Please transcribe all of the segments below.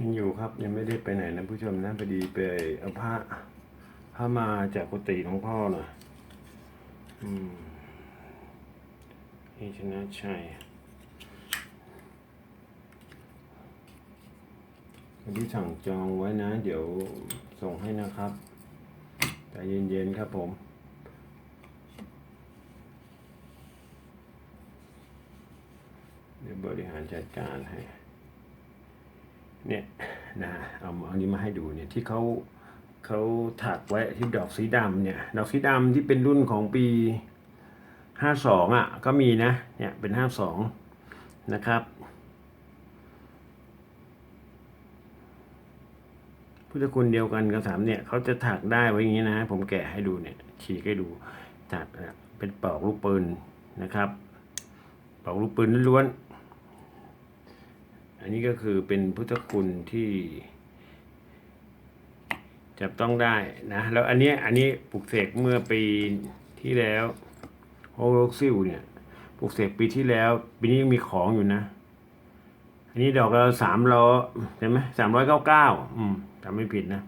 ยังอยู่ครับยังไม่ได้ไปไหนนะผู้ชมนะพอดีไปเอาผ้าผ้ามาจากกุฏิหลวงพ่อหน่อยอืมนี่ชนะชัยที่สั่งจองไว้นะ เดี๋ยวส่งให้นะครับใจเย็นๆครับผมเดี๋ยวบริหารจัดการให้ เนี่ยนะเอาเอาอันนี้มาให้ดูเนี่ยที่เขาเขาถักไว้ที่ดอกสีดำเนี่ยดอกสีดำที่เป็นรุ่นของปีห้าสองอะก็มีนะเนี่ยเป็นห้าสองนะครับพุทธคุณเดียวกันกับสามเนี่ยเขาจะถักได้ไว้อย่างนี้นะ ผมแกะให้ดูเนี่ยฉีกให้ดูถักเนี่ยเป็นปอกลูกปืนนะครับปอกลูกปืนล้วน อันนี้ก็คือเป็นพุทธคุณที่จับต้องได้นะ แล้วอันนี้อันนี้ปลูกเสกเมื่อปีที่แล้วโฮโลซิลเนี่ยปลูกเสกปีที่แล้วปีนี้ยังมีของอยู่นะ อันนี้ดอกละสามร้อยใช่ไหมสามร้อยเก้าเก้าอืมจำไม่ผิดนะ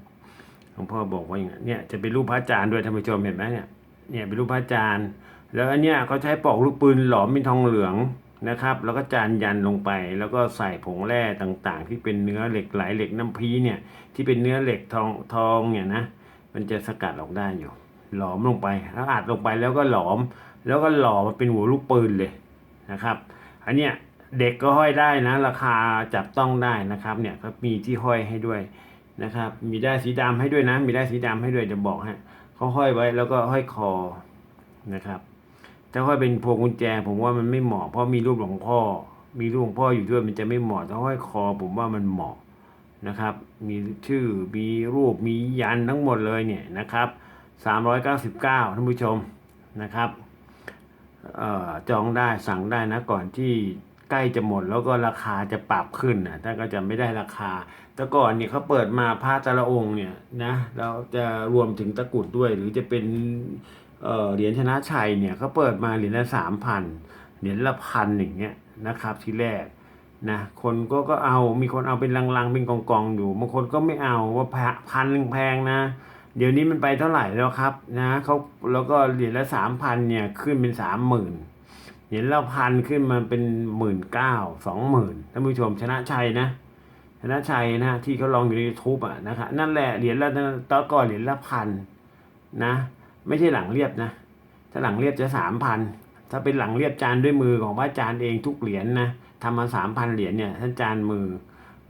หลวงพ่อบอกว่าอย่างนั้เนี่ยจะเป็นรูปพระอาจารย์ด้วยท่านผู้ชมเห็นไหมเนี่ยเนี่ยเป็นรูปพระอาจารย์แล้วอันเนี้ยเขาใช้ปอกลูกปืนหลอมเป็นทองเหลือง นะครับ แล้วก็จานยันลงไป แล้วก็ใส่ผงแร่ต่างๆ ที่เป็นเนื้อเหล็กไหลเหล็กน้ำพีเนี่ยที่เป็นเนื้อเหล็กทองทองเนี่ยนะมันจะสกัดออกได้อยู่ หลอมลงไปแล้วอัดลงไปแล้วก็หลอม แล้วก็หล่อมาเป็นหัวลูกปืนเลยนะครับ อันเนี้ยเด็กก็ห้อยได้นะ ราคาจับต้องได้นะครับ เนี่ยก็มีที่ห้อยให้ด้วยนะครับ มีได้สีดำให้ด้วยนะ มีได้สีดำให้ด้วยจะบอกฮะเขาห้อยไว้แล้วก็ห้อยคอนะครับ ถ้าห้อยเป็นพวงกุญแจ ผมว่ามันไม่เหมาะเพราะมีรูปหลวงพ่อ มีรูปหลวงพ่ออยู่ด้วยมันจะไม่เหมาะถ้าห้อยคอ ผมว่ามันเหมาะนะครับ มีชื่อมีรูปมียันทั้งหมดเลยเนี่ยนะครับ399ท่านผู้ชมนะครับออจองได้สั่งได้นะก่อนที่ใกล้จะหมดแล้วก็ราคาจะปรับขึ้นนะถ้าก็จะไม่ได้ราคา แต่ก่อนเนี่ยเขาเปิดมาพระแต่ละองค์เนี่ยนะแล้วจะรวมถึงตะกรุดด้วย หรือจะเป็น เหรียญชนะชัยเนี่ยเขาเปิดมาเหรียญละสามพันเหรียญละพันอย่างเงี้ยนะครับที่แรกนะคนก็ก็เอามีคนเอาเป็นลังๆเป็นกองๆอยู่บางคนก็ไม่เอาว่าพันหนึ่งแพงนะ เดี๋ยวนี้มันไปเท่าไหร่แล้วครับนะเขาแล้วก็เหรียญละสามพันเนี่ยขึ้นเป็นสามหมื่นเหรียญละพันขึ้นมาเป็นหมื่นเก้าสองหมื่นท่านผู้ชมชนะชัยนะ ชนะชัยนะที่เขาลองอยู่ในยูทูบอะนะครับนั่นแหละเหรียญละตอนก่อนเหรียญละพันนะ ไม่ใช่หลังเรียบนะ ถ้าหลังเรียบจะสามพันถ้าเป็นหลังเรียบจานด้วยมือของพระอาจารย์เองทุกเหรียญนะทำมาสามพันเหรียญเนี่ยท่านจานมือ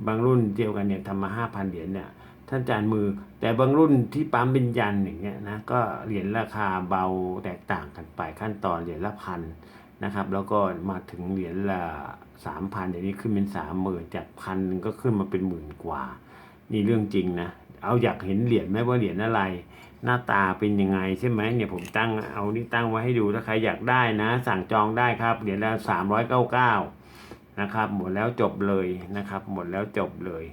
บางรุ่นเดียวกันเนี่ยทำมาห้าพันเหรียญเนี่ยท่านจานมือ แต่บางรุ่นที่ปั๊มเป็นยันอย่างเงี้ยนะก็เหรียญราคาเบาแตกต่างกันไปขั้นตอนเหรียญละพันนะครับ แล้วก็มาถึงเหรียญละสามพันเดี๋ยวนี้ขึ้นเป็นสามหมื่นจากพันก็ขึ้นมาเป็นหมื่นกว่า นี่เรื่องจริงนะเอาอยากเห็นเหรียญไหมว่าเหรียญอะไร หน้าตาเป็นยังไงใช่ไหมเนี่ยผมตั้งเอานี่ตั้งไว้ให้ดูถ้าใครอยากได้นะ สั่งจองได้ครับเหรียญละสามร้อยเก้าเก้านะครับ หมดแล้วจบเลยนะครับ หมดแล้วจบเลย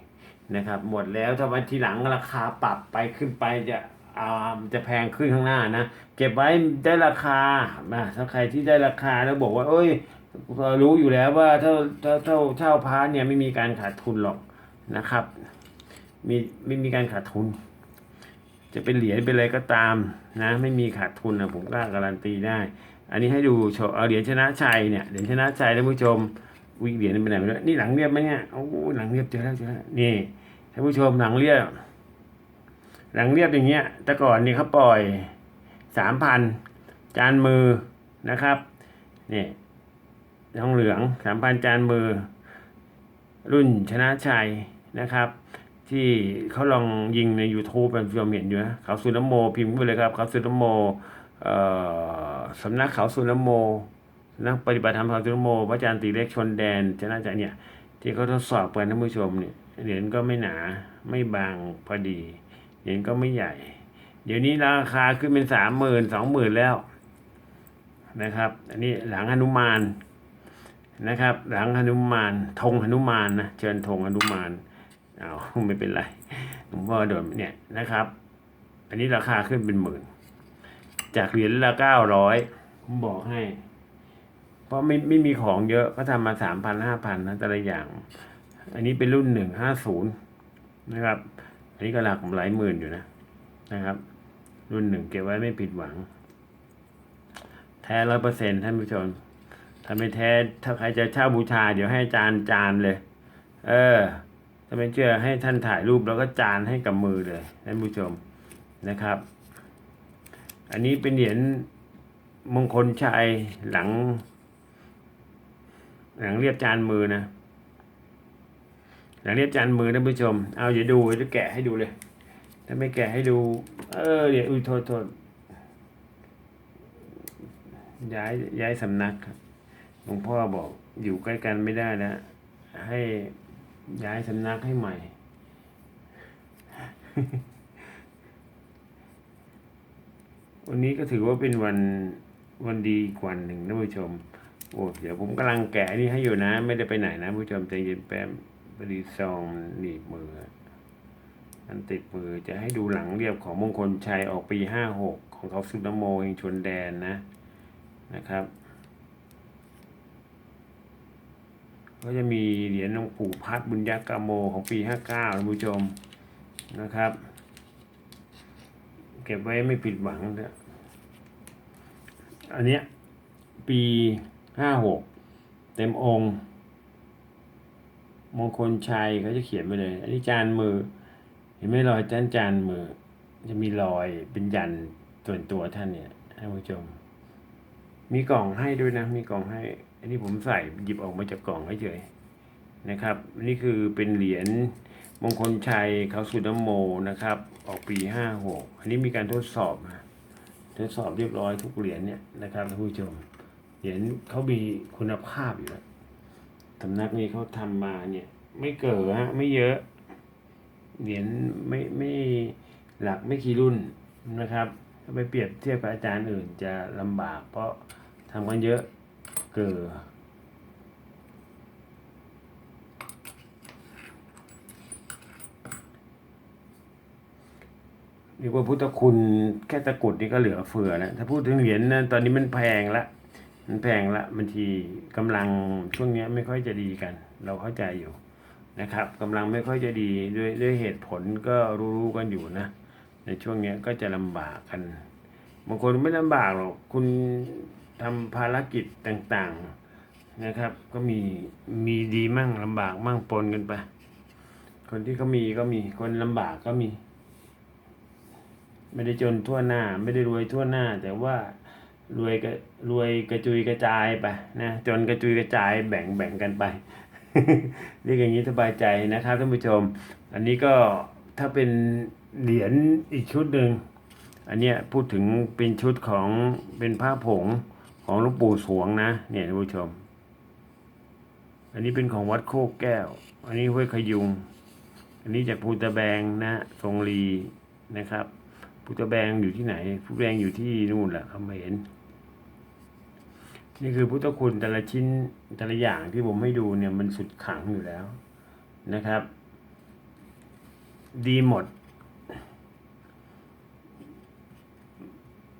นะครับ หมดแล้วถ้าวันทีหลังราคาปรับไปขึ้นไปจะอ่าจะแพงขึ้นข้างหน้านะ เก็บไว้ได้ราคานะถ้าใครที่ได้ราคาแล้วบอกว่า เอ้ยรู้อยู่แล้วว่าถ้าถ้าเช่าเช่าพาร์ทเนี่ยไม่มีการขาดทุนหรอกนะครับ มีไม่มีการขาดทุน จะเป็นเหรียญเป็นอะไรก็ตามนะไม่มีขาดทุนนะผมกล้าการันตีได้ อันนี้ให้ดูโชว์เหรียญชนะชัยเนี่ยเหรียญชนะชัยท่านผู้ชมวิเหรียญนี่เป็นไหนไม่รู้นี่หลังเรียบไหมเนี่ยโอ้โหหลังเรียบเจอแล้วเจอแล้วนี่ท่านผู้ชมหลังเรียบ หลังเรียบอย่างเงี้ยแต่ก่อนนี่เขาปล่อยสามพันจานมือนะครับนี่ทองเหลืองสามพันจานมือ รุ่นชนะชัยนะครับ ที่เขาลองยิงใน YouTube เป็นฟิล์มเห็นอยู่นะเขาสุนโมพิมพ์ไปเลยครับเขาสุนโมเอ่อสำนักเขาสุนโมสำนักปฏิบัติธรรมเขาสุนโมพระอาจารย์ตีเล็กชนแดนชนะใจะเนี่ย ที่เขาทดสอบกันท่านผู้ชมเนี่ยเหรียญก็ไม่หนาไม่บางพอดีเหรียญก็ไม่ใหญ่ เดี๋ยวนี้ราคาขึ้นเป็นสามหมื่นสองหมื่นแล้วนะครับ อันนี้หลังหนุมานนะครับ หลังหนุมานธงหนุมานนะเชิญธงหนุมาน เอาไม่เป็นไรหลวงพ่อโดนเนี่ยนะครับ อันนี้ราคาขึ้นเป็นหมื่น จากเหรียญละเก้าร้อยผมบอกให้ เพราะไม่ไม่มีของเยอะก็ทำมาสามพันห้าพันนะแต่ละอย่าง อันนี้เป็นรุ่นหนึ่งห้าศูนย์นะครับ อันนี้ก็หลักหลายหมื่นอยู่นะนะครับ รุ่นหนึ่งเก็บไว้ไม่ผิดหวัง แท้ร้อยเปอร์เซ็นท่านผู้ชมถ้าไม่แท้ถ้าใครจะเช่าบูชา เดี๋ยวให้จารย์จานเลย เออ ถ้าไม่เชื่อให้ท่านถ่ายรูปแล้วก็จานให้กับมือเลยท่านผู้ชมนะครับ อันนี้เป็นเหรียญมงคลชัยหลัง หลังเรียบจานมือนะ หลังเรียบจานมือท่านผู้ชม เอาอย่าดูจะแกะให้ดูเลย ถ้าไม่แกะให้ดู เออเดี๋ยวอุ้ยโทษโทษย้ายย้ายสำนักหลวงพ่อบอกอยู่ใกล้กันไม่ได้แล้วให้ ย้ายสำนักให้ใหม่ วันนี้ก็ถือว่าเป็นวันวันดีกวันหนึ่งนะผู้ชม โอ้เดี๋ยวผมกำลังแกะนี่ให้อยู่นะ ไม่ได้ไปไหนนะผู้ชมใจเย็นแป๊บพอดีซองหนีบมือมันติดมือจะให้ดูหลังเรียบของมงคลชัยออกปีห้าหกของเขาสุดนโมเองชนแดนนะนะครับ ก็จะมีเหรียญหลวงปู่พัดบุญญากาโมของปีห้าเก้าท่านผู้ชมนะครับ เก็บไว้ไม่ผิดหวังนะอันเนี้ยปีห้าหกเต็มองค์ มงคลชัยเขาจะเขียนไปเลย อันนี้จานมือ เห็นไหมรอยจานจานมือ จะมีรอยเป็นยันส่วนตัวท่านเนี่ยท่านผู้ชม มีกล่องให้ด้วยนะ มีกล่องให้ อันนี้ผมใส่หยิบออกมาจากกล่องเฉยๆนะครับนี่คือเป็นเหรียญมงคลชัยเขาสุดนโมนะครับ ออกปีห้าหกอันนี้มีการทดสอบนะทดสอบเรียบร้อยทุกเหรียญเนี่ยนะครับท่านผู้ชมเหรียญเขามีคุณภาพอยู่แล้วสำนักนี้เขาทำมาเนี่ยไม่เกิดฮะไม่เยอะเหรียญไม่ไม่หลักไม่กี่รุ่นนะครับถ้าไปเปรียบเทียบกับอาจารย์อื่นจะลำบาก เพราะทำกันเยอะ เกิดเรียกว่าพุทธคุณแค่ตะกรุดนี่ก็เหลือเฟือแล้วถ้าพูดถึงเหรียญนะตอนนี้มันแพงละ มันแพงละบางทีกำลังช่วงนี้ไม่ค่อยจะดีกัน เราเข้าใจอยู่นะครับกำลังไม่ค่อยจะดีด้วยด้วยเหตุผลก็รู้ๆกันอยู่นะ ในช่วงนี้ก็จะลำบากกัน บางคนไม่ลำบากหรอกคุณ ทำภารกิจต่างๆนะครับ ก็มีมีดีมั่งลำบากมั่งปนกันไป คนที่เขามีก็มีคนลำบากก็มี ไม่ได้จนทั่วหน้า ไม่ได้รวยทั่วหน้า แต่ว่ารวยกระรวยกระจุยกระจายไปนะจนกระจุยกระจายแบ่งแบ่งกันไปเรียกอย่างนี้สบายใจนะครับท่านผู้ชม อันนี้ก็ถ้าเป็นเหรียญอีกชุดหนึ่งอันเนี้ยพูดถึงเป็นชุดของเป็นผ้าผง ของหลวงปู่สวงนะ เนี่ยท่านผู้ชม อันนี้เป็นของวัดโคกแก้ว อันนี้ห้วยขยุง อันนี้จากภูตะแบงนะทรงรีนะครับภูตะแบงอยู่ที่ไหนภูตะแบงอยู่ที่นู่นแหละเขาไม่เห็นนี่คือพุทธคุณแต่ละชิ้นแต่ละอย่างที่ผมให้ดูเนี่ยมันสุดขังอยู่แล้วนะครับ ดีหมด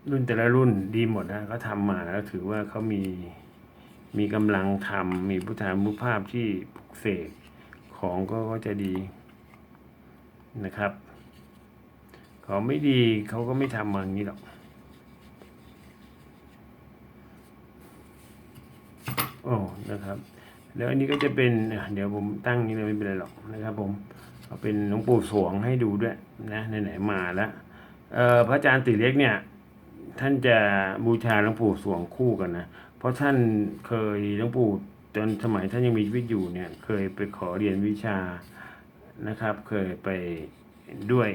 รุ่นแต่ละรุ่นดีหมดนะเขาทำมาแล้วถือว่าเขามีมีกำลังทำมีพุทธานุภาพที่ปลุกเสกของก็ก็จะดีนะครับ ของไม่ดีเขาก็ไม่ทำมาอย่างนี้หรอกโอ้นะครับ แล้วอันนี้ก็จะเป็นเดี๋ยวผมตั้งนี้เลยไม่เป็นไรหรอกนะครับ ผมเอาเป็นหลวงปู่สวงให้ดูด้วยนะไหนๆมาแล้วพระอาจารย์ติเล็กเนี่ย ท่านจะบูชาหลวงปู่สวงคู่กันนะ เพราะท่านเคยหลวงปู่ตอนสมัยท่านยังมีชีวิตอยู่เนี่ย เคยไปขอเรียนวิชานะครับ เคยไปด้วย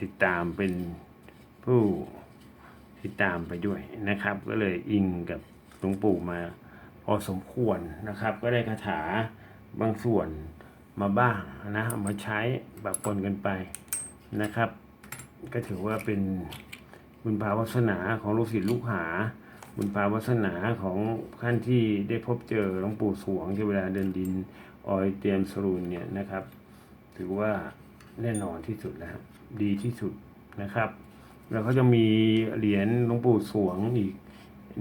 ติดตามเป็นผู้ติดตามไปด้วยนะครับ ก็เลยอิงกับหลวงปู่มาพอสมควรนะครับ ก็ได้คาถาบางส่วนมาบ้างนะมาใช้แบบปนกันไปนะครับ ก็ถือว่าเป็น บุญภาวาสนาของลูกศิษย์ลูกหา บุญภาวาสนาของท่านที่ได้พบเจอหลวงปู่สวงที่เวลาเดินดินออยเตรียมสรุนเนี่ยนะครับ ถือว่าแน่นอนที่สุดแล้วดีที่สุดนะครับ แล้วเขาจะมีเหรียญหลวงปู่สวงอีก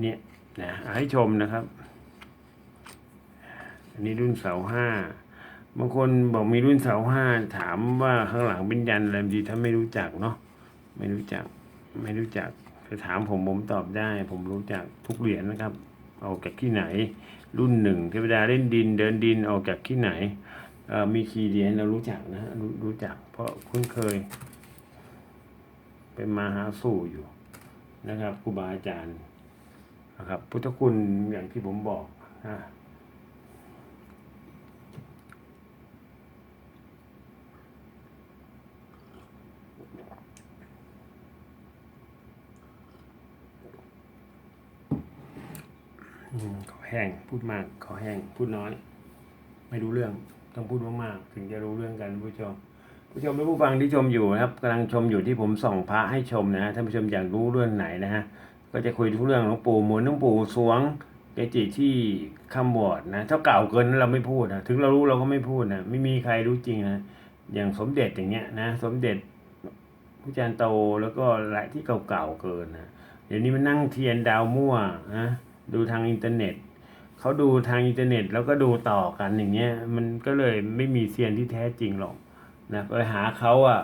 เนี่ยนะให้ชมนะครับ อันนี้รุ่นเสาห้าบางคนบอกมีรุ่นเสาห้าถามว่าข้างหลังเป็นยันอะไรดีถ้าไม่รู้จักเนาะไม่รู้จัก ไม่รู้จักจะถามผมผมตอบได้ ผมรู้จักทุกเหรียญนะครับออกจากที่ไหน รุ่นหนึ่งเทวดาเล่นดินเดินดินออกจากที่ไหนมีคีเหรียญเรารู้จักนะรรู้จัก เพราะคุ้นเคย เป็นมาหาสู่อยู่นะครับครูบาอาจารย์นะครับ พุทธคุณอย่างที่ผมบอกนะอืมขอ แห้งพูดมากขอแห้งพูดน้อย ไม่รู้เรื่องต้องพูดมากๆถึงจะรู้เรื่องกันผู้ชม ผู้ชมและผู้ฟังที่ชมอยู่นะครับกำลังชมอยู่ที่ผมส่องพระให้ชมนะท่านผู้ชมอยากรู้เรื่องไหนนะฮะก็จะคุยทุกเรื่องหลวงปู่หมุนหลวงปู่สวงเกจิที่คำบอดนะถ้าเก่าเกินนั้นเราไม่พูดนะถึงเรารู้เราก็ไม่พูดนะไม่มีใครรู้จริงนะอย่างสมเด็จอย่างเงี้ยนะ สมเด็จผู้จารย์โตแล้วก็หลายที่เก่าๆเกินนะเดี๋ยวนี้มันนั่งเทียนดาวมั่วนะดูทางอินเทอร์เน็ต เขาดูทางอินเทอร์เน็ตแล้วก็ดูต่อกันอย่างเงี้ย มันก็เลยไม่มีเซียนที่แท้จริงหรอกนะไปหาเขาอะ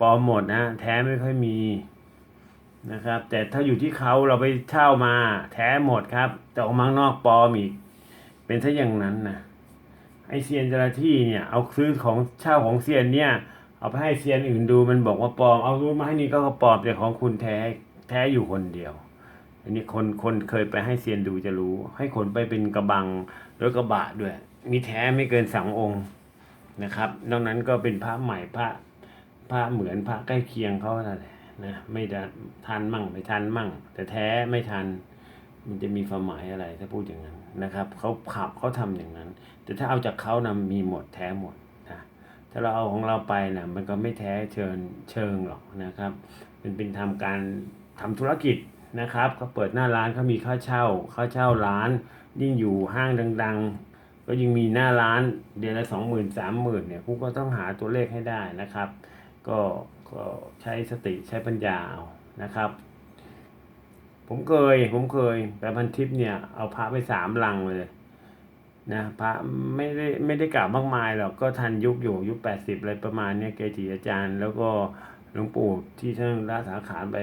ปลอมหมดนะแท้ไม่ค่อยมีนะครับ แต่ถ้าอยู่ที่เขาเราไปเช่ามา แท้หมดครับ แต่ออกมางนอกปลอมอีก เป็นซะอย่างนั้นนะไอเซียนแต่ละที่เนี่ย เอาซื้อของเช่าของเซียนเนี่ยเอาไปให้เซียนอื่นดูมันบอกว่าปลอม เอารู้มาให้นี่ก็ปลอมแต่ของคุณแท้แท้อยู่คนเดียว อันนี้คนคนเคยไปให้เซียนดูจะรู้ ให้ขนไปเป็นกระบังรถกระบะด้วย มีแท้ไม่เกินสององค์นะครับ นอกนั้นก็เป็นพระใหม่พระพระเหมือนพระใกล้เคียงเขานั่นแหละนะไม่ได้ทันมั่งไม่ทันมั่ง แต่แท้ไม่ทันมันจะมีความหมายอะไรถ้าพูดอย่างนั้นนะครับเขาขับเขาทำอย่างนั้น แต่ถ้าเอาจากเขานะมีหมดแท้หมดนะถ้าเราเอาของเราไปนะมันก็ไม่แท้เชิญเชิงหรอกนะครับเป็นเป็นทำการทำธุรกิจ นะครับเขาเปิดหน้าร้านเขามีค่าเช่าค่าเช่าร้าน ยิ่งอยู่ห้างดัง ๆ ก็ยิ่งมีหน้าร้านเดือนละสองหมื่นสามหมื่นเนี่ยกูก็ต้องหาตัวเลขให้ได้นะครับ ก็ก็ใช้สติใช้ปัญญาเอานะครับ ผมเคยผมเคยไปพันทิปเนี่ยเอาพระไปสามลังเลยนะพระไม่ได้ไม่ได้กล่าวมากมายหรอกก็ทันยุคอยู่ยุคแปดสิบอะไรประมาณเนี้ยเกจิอาจารย์ แล้วก็ หลวงปู่ที่ท่านละสาขารไป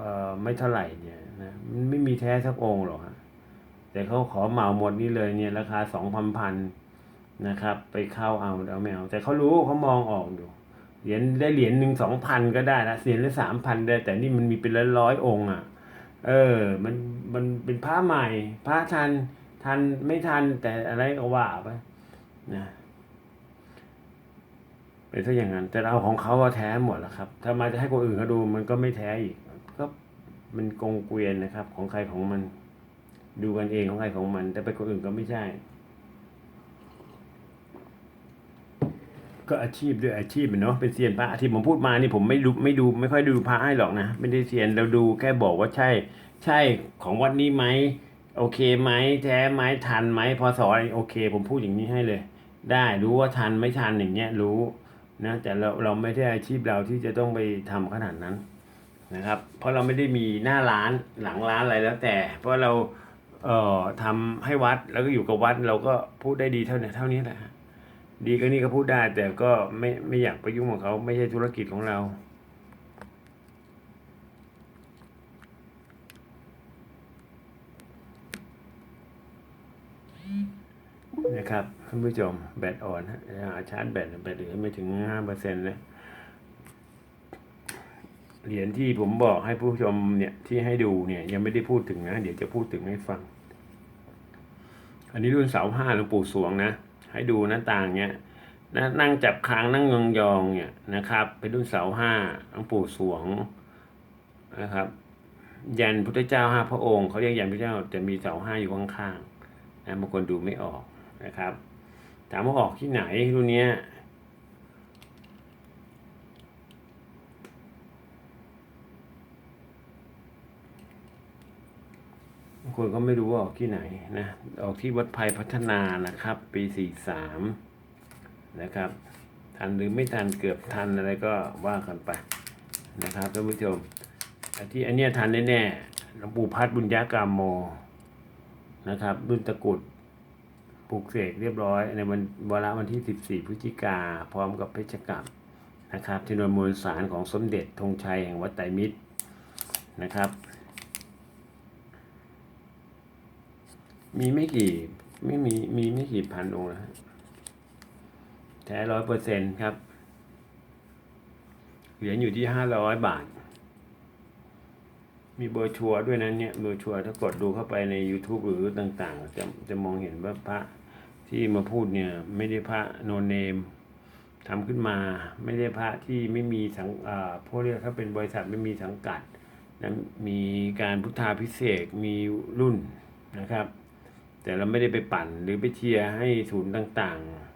อ่อไม่เท่าไหร่เนี่ยนะมันไม่มีแท้สักองค์หรอกฮะแต่เขาขอเหมาหมดนี่เลยเนี่ยราคาสองพันพันนะครับ ไปเข้าเอาเอาไม่เอาแต่เขารู้เขามองออกอยู่เหรียญได้เหรียญหนึ่งสองพันก็ได้ละเหรียญละสามพันได้ แต่นี่มันมีเป็นร้อยร้อยองค์อะ เออ มันมันเป็นพระใหม่พระทันทันไม่ทันแต่อะไรก็ว่าไปนะ เป็นซะอย่างนั้น แต่เราของเขาว่าแท้หมดแล้วครับถ้ามาจะให้คนอื่นเขาดูมันก็ไม่แท้อีกก็มันกงเกวียนนะครับ ของใครของมัน ดูกันเองของใครของมัน แต่ไปคนอื่นก็ไม่ใช่ ก็อาชีพด้วยอาชีพเนาะเป็นเซียนพระที่ผมพูดมานี่ผมไม่ดูไม่ดูไม่ค่อยดูพระให้หรอกนะไม่ได้เซียนเราดูแค่บอกว่าใช่ ใช่ของวัดนี้ไหมโอเคไหมแท้ไหมทันไหมพอสอนโอเค ผมพูดอย่างนี้ให้เลย ได้รู้ว่าทันไม่ทันอย่างเงี้ยรู้ นะแต่เราเราไม่ได้อาชีพเราที่จะต้องไปทำขนาดนั้นนะครับ เพราะเราไม่ได้มีหน้าร้านหลังร้านอะไรแล้วแต่ เพราะเราเอ่อทำให้วัดแล้วก็อยู่กับวัดเราก็พูดได้ดีเท่านี้เท่านี้แหละดีก็นี่ก็พูดได้แต่ก็ไม่ไม่อยากไปยุ่งกับเขาไม่ใช่ธุรกิจของเรา นะครับท่านผู้ชมแบตอ่อนฮะชาร์จแบตแบตเหลือไม่ถึงห้าเปอร์เซ็นต์เลยเหรียญที่ผมบอกให้ผู้ชมเนี่ยที่ให้ดูเนี่ยยังไม่ได้พูดถึงนะ เดี๋ยวจะพูดถึงให้ฟัง อันนี้รุ่นเสาห้าหลวงปู่สวงนะ ให้ดูหน้าต่างเนี่ยน,นั่งจับคางนั่งยองยองเนี่ยนะครับ เป็นรุ่นเสาห้าหลวงปู่สวงนะครับ ยันพุทธเจ้าห้าพระองค์เขาเรียกยันพุทธเจ้าจะมีเสาห้าอยู่ข้างๆนะบางคนดูไม่ออก นะครับ ถามว่าออกที่ไหนรุ่นเนี้ยคนก็ไม่รู้ว่าออกที่ไหนนะ ออกที่วัดภัยพัฒนานะครับ ปีสี่สามนะครับ ทันหรือไม่ทันเกือบทันอะไรก็ว่ากันไปนะครับท่านผู้ชมอันที่อันเนี้ยทันแน่ๆหลวงปู่พัดบุญญากามโมนะครับ รุ่นตะกุด ปลูกเสกเรียบร้อยในวันวาระวันที่ 14 พฤศจิกาพร้อมกับเพชรกับนะครับที่นวนมวลสารของสมเด็จธงชัยแห่งวัดไตรมิตรนะครับ มีไม่กี่ไม่มีมีไม่กี่พันองค์นะแท้ร้อยเปอร์เซ็นครับ เหรียญอยู่ที่ห้าร้อยบาท มีเบอร์ชัวร์ด้วยนะเนี่ยเบอร์ชัวร์ถ้ากดดูเข้าไปใน YouTube หรือต่างๆ จะจะมองเห็นว่าพระ ที่มาพูดเนี่ยไม่ได้พระโนเนมทำขึ้นมาไม่ได้พระที่ไม่มีสังอ่าพวกเรียกเขาเป็นบริษัทไม่มีสังกัดนะมีการพุทธาพิเศษมีรุ่นนะครับ แต่เราไม่ได้ไปปั่นหรือไปเชียร์ให้ศูนย์ต่างๆ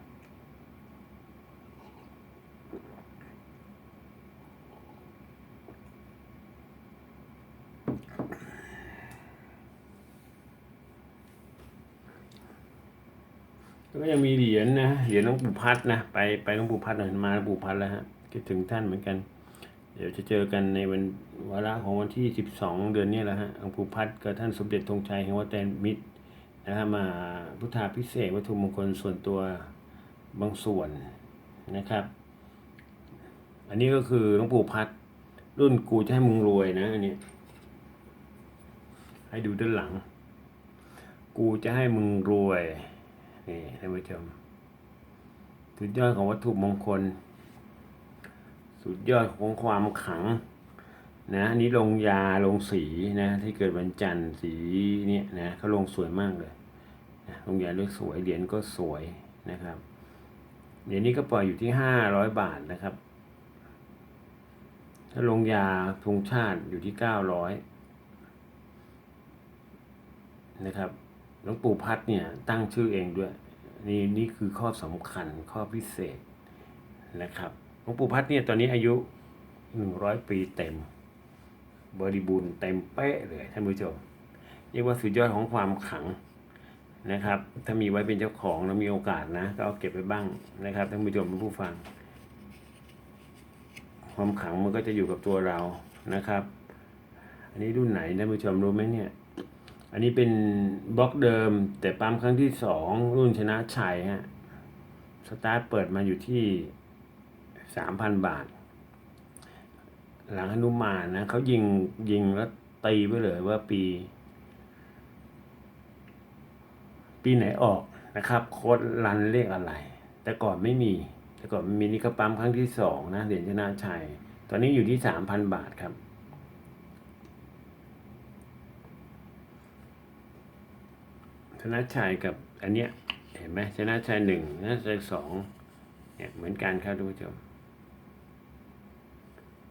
แล้วก็ยังมีเหรียญนะเหรียญหลวงปู่พัดนะไปไปหลวงปู่พัดหน่อยมาหลวงปู่พัดแล้วฮะคิดถึงท่านเหมือนกัน เดี๋ยวจะเจอกันในวันวาระของวันที่ 12 เดือนนี้แหละฮะหลวงปู่พัดกับท่านสมเด็จธงชัยแห่งวัดแตนมิตรนะครับมาพุทธาพิเศษวัตถุมงคลส่วนตัวบางส่วนนะครับ อันนี้ก็คือหลวงปู่พัดรุ่นกูจะให้มึงรวยนะอันนี้ให้ดูด้านหลัง กูจะให้มึงรวย นี่ท่านผู้ชมสุดยอดของวัตถุมงคล สุดยอดของความขลังนะอันนี้ลงยาลงสีนะ ที่เกิดวันจันทร์สีเนี่ยนะเขาลงสวยมากเลยนะลงยาด้วยสวยเหรียญก็สวยนะครับเหรียญนี้ก็ปล่อยอยู่ที่ห้าร้อยบาทนะครับ ถ้าลงยาธงชาติอยู่ที่เก้าร้อยนะครับ หลวงปู่พัดเนี่ยตั้งชื่อเองด้วย นี่นี่คือข้อสำคัญข้อพิเศษนะครับหลวงปู่พัดเนี่ยตอนนี้อายุหนึ่งร้อยปีเต็ม บริบูรณ์เต็มเป๊ะเลยท่านผู้ชมเรียกว่าสุดยอดของความขังนะครับ ถ้ามีไว้เป็นเจ้าของแล้วมีโอกาสนะ ก็เอาเก็บไปบ้างนะครับท่านผู้ชมท่านผู้ฟัง ความขังมันก็จะอยู่กับตัวเรานะครับ อันนี้รุ่นไหนท่านผู้ชมรู้ไหมเนี่ย อันนี้เป็นบล็อกเดิม แต่ปั๊มครั้งที่สองรุ่นชนะชัยฮะ สตาร์ทเปิดมาอยู่ที่สามพันบาท หลังหนุมานนะเขายิงยิงแล้วตีไปเลยว่าปี ปีไหนออกนะครับ โค้ดรันเลขอะไร แต่ก่อนไม่มี แต่ก่อนมีนี่ก็ปั๊มครั้งที่สองนะเหรียญชนะชัย ตอนนี้อยู่ที่สามพันบาทครับ ชนะชัยกับอันเนี้ยเห็นไหมชนะชัยหนึ่งชนะชัยสองเนี่ยเหมือนกันครับทุกผู้ชม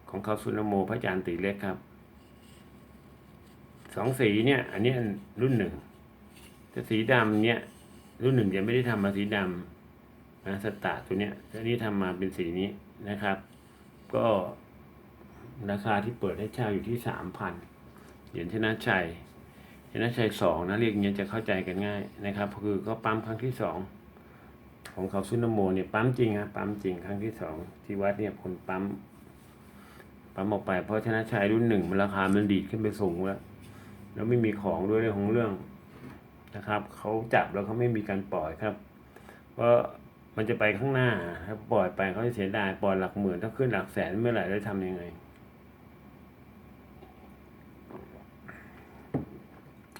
ของเขาสุนโมพระอาจารย์ตีเล็กครับสองสีเนี่ย อันเนี้ยรุ่นหนึ่งแต่สีดำเนี่ย รุ่นหนึ่งยังไม่ได้ทำมาสีดำนะสตาตัวเนี้ยอันนี้ทำมาเป็นสีนี้นะครับ ก็ราคาที่เปิดให้เช่าอยู่ที่สามพันเหรียญชนะชัย ชนะชัยสองนะเรียกอย่างนี้ยจะเข้าใจกันง่ายนะครับคือก็ปั๊มครั้งที่สองของเขาซุนโมเนี่ยปั๊มจริงฮะปั๊มจริงครั้งที่สองที่วัดเนี่ยคนปั๊มปั๊มออกไปเพราะชนะชัยรุ่นหนึ่งมันราคามันดีดขึ้นไปสูงแล้ว แล้วไม่มีของด้วยเรื่องของเรื่องนะครับเขาจับแล้วเขาไม่มีการปล่อยครับเพราะมันจะไปข้างหน้าถ้าปล่อยไปเขาจะเสียดายปล่อยหลักหมื่นถ้าขึ้นหลักแสนเมื่อไหร่ได้ทำยังไง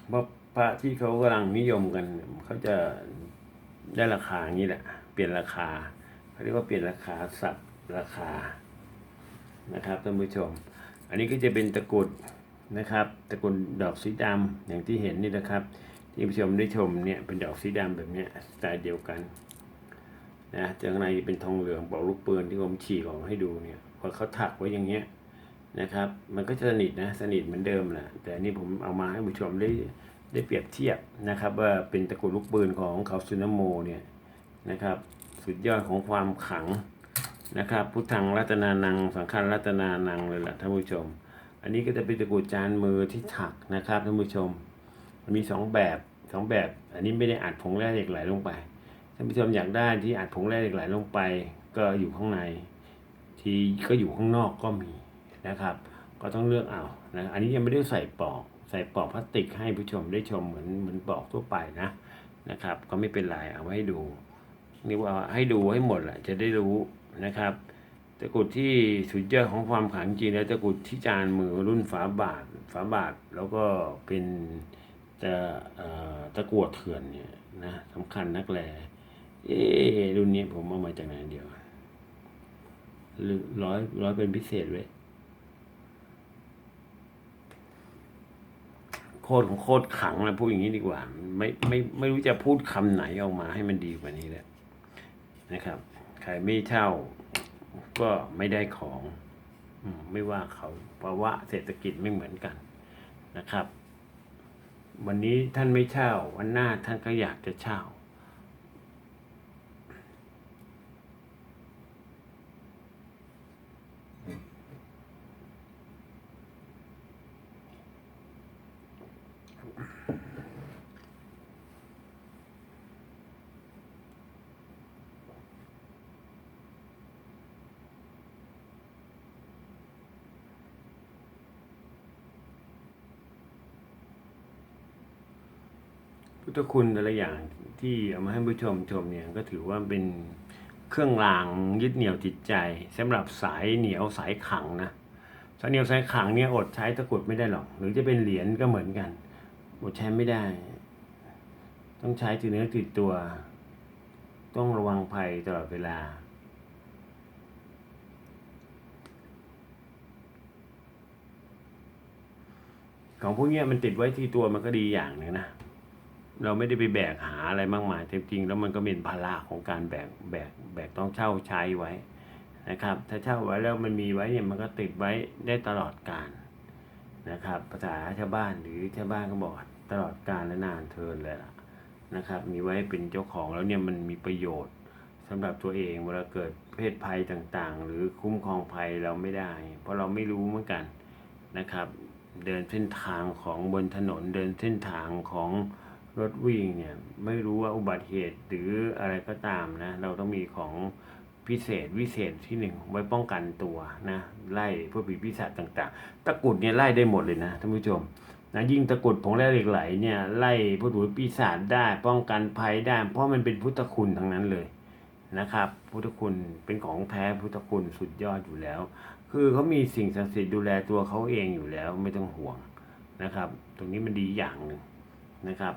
เพระที่เขากำลังนิยมกันเขาจะได้ราคาอย่างนี้แหละ เปลี่ยนราคาเขาเรียกว่าเปลี่ยนราคาสับราคานะครับท่านผู้ชม อันนี้ก็จะเป็นตะกรุดนะครับตะกรุดดอกสีดำอย่างที่เห็นนี่นะครับ ที่ผู้ชมได้ชมเนี่ยเป็นดอกสีดำแบบนี้สไตล์เดียวกันนะจากข้างในเป็นทองเหลืองบอกลูกปืนที่ผมฉีกออกมาให้ดูเนี่ยพอเขาถักไว้อย่างเงี้ยนะครับ มันก็จะสนิทนะสนิทเหมือนเดิมแหละแต่อันนี้ผมเอามาให้ผู้ชมได้ ได้เปรียบเทียบนะครับ ว่าเป็นตะกรุลูกปืนของเขาซุนโมเนี่ยนะครับ สุดยอดของความขังนะครับ พุทธังรัตนานัง สังฆรัตนานังเลยล่ะท่านผู้ชม อันนี้ก็จะเป็นตะกรุจานมือที่ถักนะครับท่านผู้ชม มันมีสองแบบสองแบบ อันนี้ไม่ได้อัดผงแร่เหล็กไหลลงไปท่านผู้ชมอยากได้ที่อัดผงแร่เหล็กไหลลงไป ก็อยู่ข้างใน ที่ก็อยู่ข้างนอกก็มีนะครับ ก็ต้องเลือกเอานะอันนี้ยังไม่ได้ใส่ปอก ส่ปลอกพลาสติกให้ผู้ชมได้ชมเหมือนเหมือนปลอกทั่วไปนะนะครับ ก็ไม่เป็นไรเอาไว้ให้ดูนี่ว่าให้ดูให้หมดแหละจะได้รู้นะครับตะกรุดที่สุดยอดของความขลังจริงแล้วตะกรุดที่จานมือรุ่นฝาบาทฝาบาทแล้วก็เป็นตะเอ่อตะกรวดเถื่อนเนี่ยนะสำคัญนักแลเอ๊รุ่นนี้ผมเอามาจากไหนเดียวหรือร้อยร้อยเป็นพิเศษเว้ย โคตรของโคตรขังนะพูดอย่างนี้ดีกว่า ไม่ไม่ไม่รู้จะพูดคำไหนออกมาให้มันดีกว่านี้แล้วนะครับ ใครไม่เช่าก็ไม่ได้ของไม่ว่าเขาเพราะว่าเศรษฐกิจไม่เหมือนกันนะครับ วันนี้ท่านไม่เช่า วันหน้าท่านก็อยากจะเช่า พุทธคุณแต่ละอย่างที่เอามาให้ผู้ชมชมเนี่ยก็ถือว่าเป็นเครื่องรางยึดเหนี่ยวจิตใจสำหรับสายเหนียวสายขังนะสายเหนียวสายขังเนี่ยอดใช้ตะกรุดไม่ได้หรอก หรือจะเป็นเหรียญก็เหมือนกันอดใช้ไม่ได้ ต้องใช้ติดเนื้อติดตัว ต้องระวังภัยตลอดเวลาของพวกเนี้ยมันติดไว้ที่ตัวมันก็ดีอย่างหนึ่งนะ เราไม่ได้ไปแบกหาอะไรมากมายแต่จริงๆแล้วมันก็เป็นภาระของการแบกแบกแบกต้องเช่าใช้ไว้นะครับ ถ้าเช่าไว้แล้วมันมีไว้เนี่ยมันก็ติดไว้ได้ตลอดกาลนะครับ ภาษาชาวบ้านหรือชาวบ้านก็บอกตลอดกาลและนานเทินเลยล่ะนะครับ มีไว้เป็นเจ้าของแล้วเนี่ยมันมีประโยชน์สำหรับตัวเองเวลาเกิดเพศภัยต่างๆ หรือคุ้มครองภัยเราไม่ได้ เพราะเราไม่รู้เหมือนกันนะครับ เดินเส้นทางของบนถนนเดินเส้นทางของ รถวิ่งเนี่ยไม่รู้ว่าอุบัติเหตุหรืออะไรก็ตามนะ เราต้องมีของพิเศษวิเศษที่หนึ่งไว้ป้องกันตัวนะไล่พวกผีปีศาจต่างๆ ตะกุดเนี่ยไล่ได้หมดเลยนะท่านผู้ชมนะยิ่งตะกุดผงแร่เหล็กไหลเนี่ยไล่พวกผีปีศาจได้ป้องกันภัยได้เพราะมันเป็นพุทธคุณทั้งนั้นเลยนะครับ พุทธคุณเป็นของแท้พุทธคุณสุดยอดอยู่แล้ว คือเขามีสิ่งศักดิ์สิทธิ์ดูแลตัวเขาเองอยู่แล้วไม่ต้องห่วงนะครับ ตรงนี้มันดีอย่างหนึ่งนะครับ